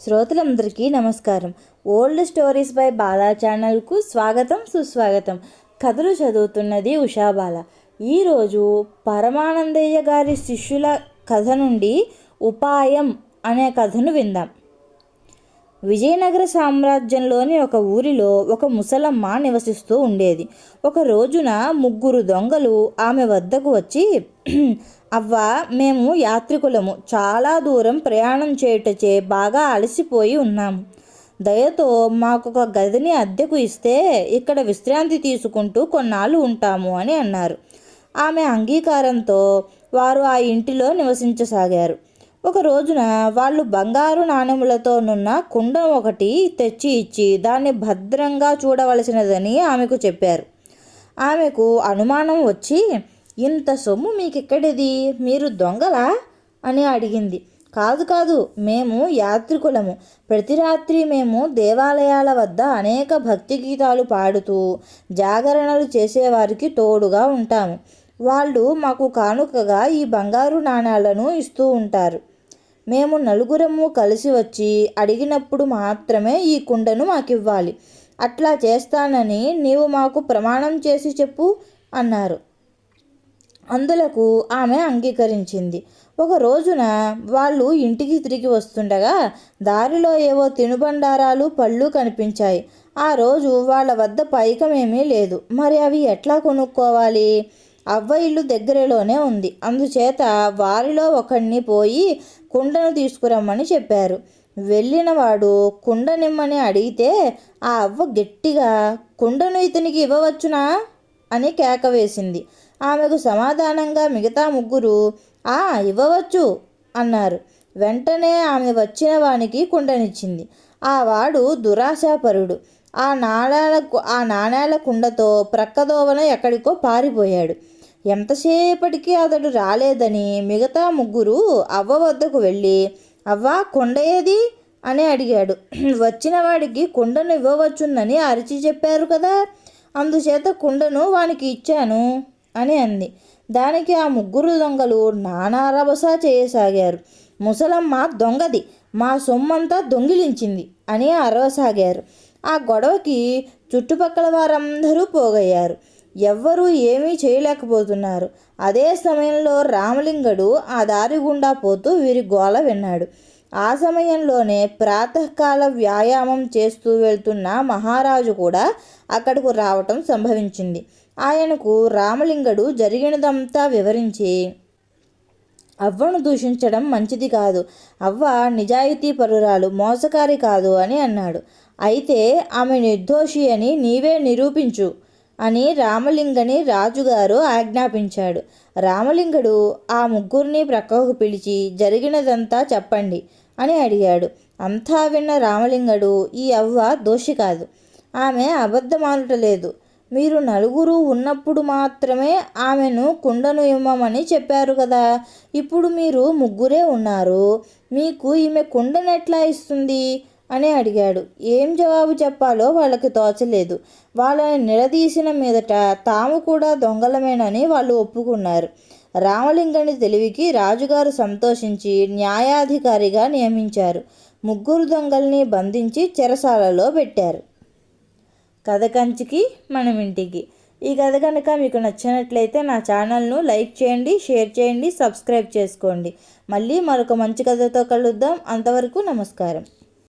శ్రోతలందరికీ నమస్కారం. Old stories by Bala ఛానల్కు స్వాగతం సుస్వాగతం. కథలు చదువుతున్నది ఉషాబాల ఈరోజు పరమానందయ్య గారి శిష్యుల కథ నుండి ఉపాయం అనే కథను విందాం. విజయనగర సామ్రాజ్యంలోని ఒక ఊరిలో ఒక ముసలమ్మ నివసిస్తూ ఉండేది. ఒక రోజున ముగ్గురు దొంగలు ఆమె వద్దకు వచ్చి అవ్వ మేము యాత్రికులము. చాలా దూరం ప్రయాణం చేయుటచే బాగా అలసిపోయి ఉన్నాము దయతో మాకు ఒక గదిని అద్దెకు ఇస్తే ఇక్కడ విశ్రాంతి తీసుకుంటూ కొన్నాళ్ళు ఉంటాము అని అన్నారు. ఆమె అంగీకారంతో వారు ఆ ఇంటిలో నివసించసాగారు. ఒక రోజున వాళ్ళు బంగారు నాణెములతోనున్న కుండ ఒకటి తెచ్చి ఇచ్చి దాన్ని భద్రంగా చూడవలసినదని ఆమెకు చెప్పారు. ఆమెకు అనుమానం వచ్చి ఇంత సొమ్ము మీకెక్కడిది? మీరు దొంగలా? అని అడిగింది. కాదు కాదు మేము యాత్రికులము. ప్రతి రాత్రి మేము దేవాలయాల వద్ద అనేక భక్తి గీతాలు పాడుతూ జాగరణలు చేసేవారికి తోడుగా ఉంటాము. వాళ్ళు మాకు కానుకగా ఈ బంగారు నాణాలను ఇస్తూ ఉంటారు. మేము నలుగురము కలిసి వచ్చి అడిగినప్పుడు మాత్రమే ఈ కుండను మాకివ్వాలి. అట్లా చేస్తానని నీవు మాకు ప్రమాణం చేసి చెప్పు అన్నారు. అందులకు ఆమె అంగీకరించింది. ఒక రోజున వాళ్ళు ఇంటికి తిరిగి వస్తుండగా దారిలో ఏవో తినుబండారాలు పళ్ళు కనిపించాయి. ఆ రోజు వాళ్ళ వద్ద పైకమేమీ లేదు. మరి అవి ఎట్లా కొనుక్కోవాలి? అవ్వ ఇల్లు దగ్గరలోనే ఉంది. అందుచేత వారిలో ఒకడిని పోయి కుండను తీసుకురమ్మని చెప్పారు. వెళ్ళినవాడు కుండ నిమ్మని అడిగితే ఆ అవ్వ గట్టిగా కుండను ఇతనికి ఇవ్వవచ్చునా? అని కేక వేసింది. ఆమెకు సమాధానంగా మిగతా ముగ్గురు ఆ ఇవ్వవచ్చు అన్నారు. వెంటనే ఆమె వచ్చిన వానికి కుండనిచ్చింది. ఆ వాడు దురాశాపరుడు. ఆ నాణాల ఆ నాణేల కుండతో ప్రక్కదోవన ఎక్కడికో పారిపోయాడు. ఎంతసేపటికి అతడు రాలేదని మిగతా ముగ్గురు అవ్వ వద్దకు వెళ్ళి అవ్వ కొండ ఏది? అని అడిగాడు. వచ్చిన వాడికి కుండను ఇవ్వవచ్చునని అరిచి చెప్పారు కదా. అందుచేత కుండను వానికి ఇచ్చాను అని అంది. దానికి ఆ ముగ్గురు దొంగలు నానారభస చేయసాగారు. ముసలమ్మ దొంగది మా సొమ్మంతా దొంగిలించింది అని అరవసాగారు. ఆ గొడవకి చుట్టుపక్కల వారందరూ పోగయ్యారు. ఎవ్వరూ ఏమీ చేయలేకపోతున్నారు. అదే సమయంలో రామలింగడు ఆ దారి గుండా పోతూ వీరి గోల విన్నాడు. ఆ సమయంలోనే ప్రాతకాల వ్యాయామం చేస్తూ వెళ్తున్న మహారాజు కూడా అక్కడకు రావటం సంభవించింది. ఆయనకు రామలింగడు జరిగినదంతా వివరించి అవ్వను దూషించడం మంచిది కాదు. అవ్వ నిజాయితీ పరురాలు మోసకారి కాదు అని అన్నాడు. అయితే ఆమె నిర్దోషి అని నీవే నిరూపించు. అని రామలింగని రాజుగారు ఆజ్ఞాపించాడు. రామలింగుడు ఆ ముగ్గురిని ప్రక్కకు పిలిచి జరిగినదంతా చెప్పండి అని అడిగాడు. అంతా విన్న రామలింగుడు ఈ అవ్వ దోషి కాదు. ఆమె అబద్ధమానుటలేదు మీరు నలుగురు ఉన్నప్పుడు మాత్రమే ఆమెను కుండను ఇమ్మమని చెప్పారు కదా. ఇప్పుడు మీరు ముగ్గురే ఉన్నారు. మీకు ఈమె కుండను ఎట్లా ఇస్తుంది? అని అడిగాడు. ఏం జవాబు చెప్పాలో వాళ్ళకి తోచలేదు. వాళ్ళని నిలదీసిన మీదట తాము కూడా దొంగలమేనని వాళ్ళు ఒప్పుకున్నారు. రామలింగని తెలివికి రాజుగారు సంతోషించి న్యాయాధికారిగా నియమించారు. ముగ్గురు దొంగల్ని బంధించి చెరసాలలో పెట్టారు. కథ కంచికి మనం ఇంటికి ఈ కథ కనుక మీకు నచ్చినట్లయితే నా ఛానల్ను లైక్ చేయండి షేర్ చేయండి సబ్స్క్రైబ్ చేసుకోండి. మళ్ళీ మరొక మంచి కథతో కలుద్దాం. అంతవరకు నమస్కారం.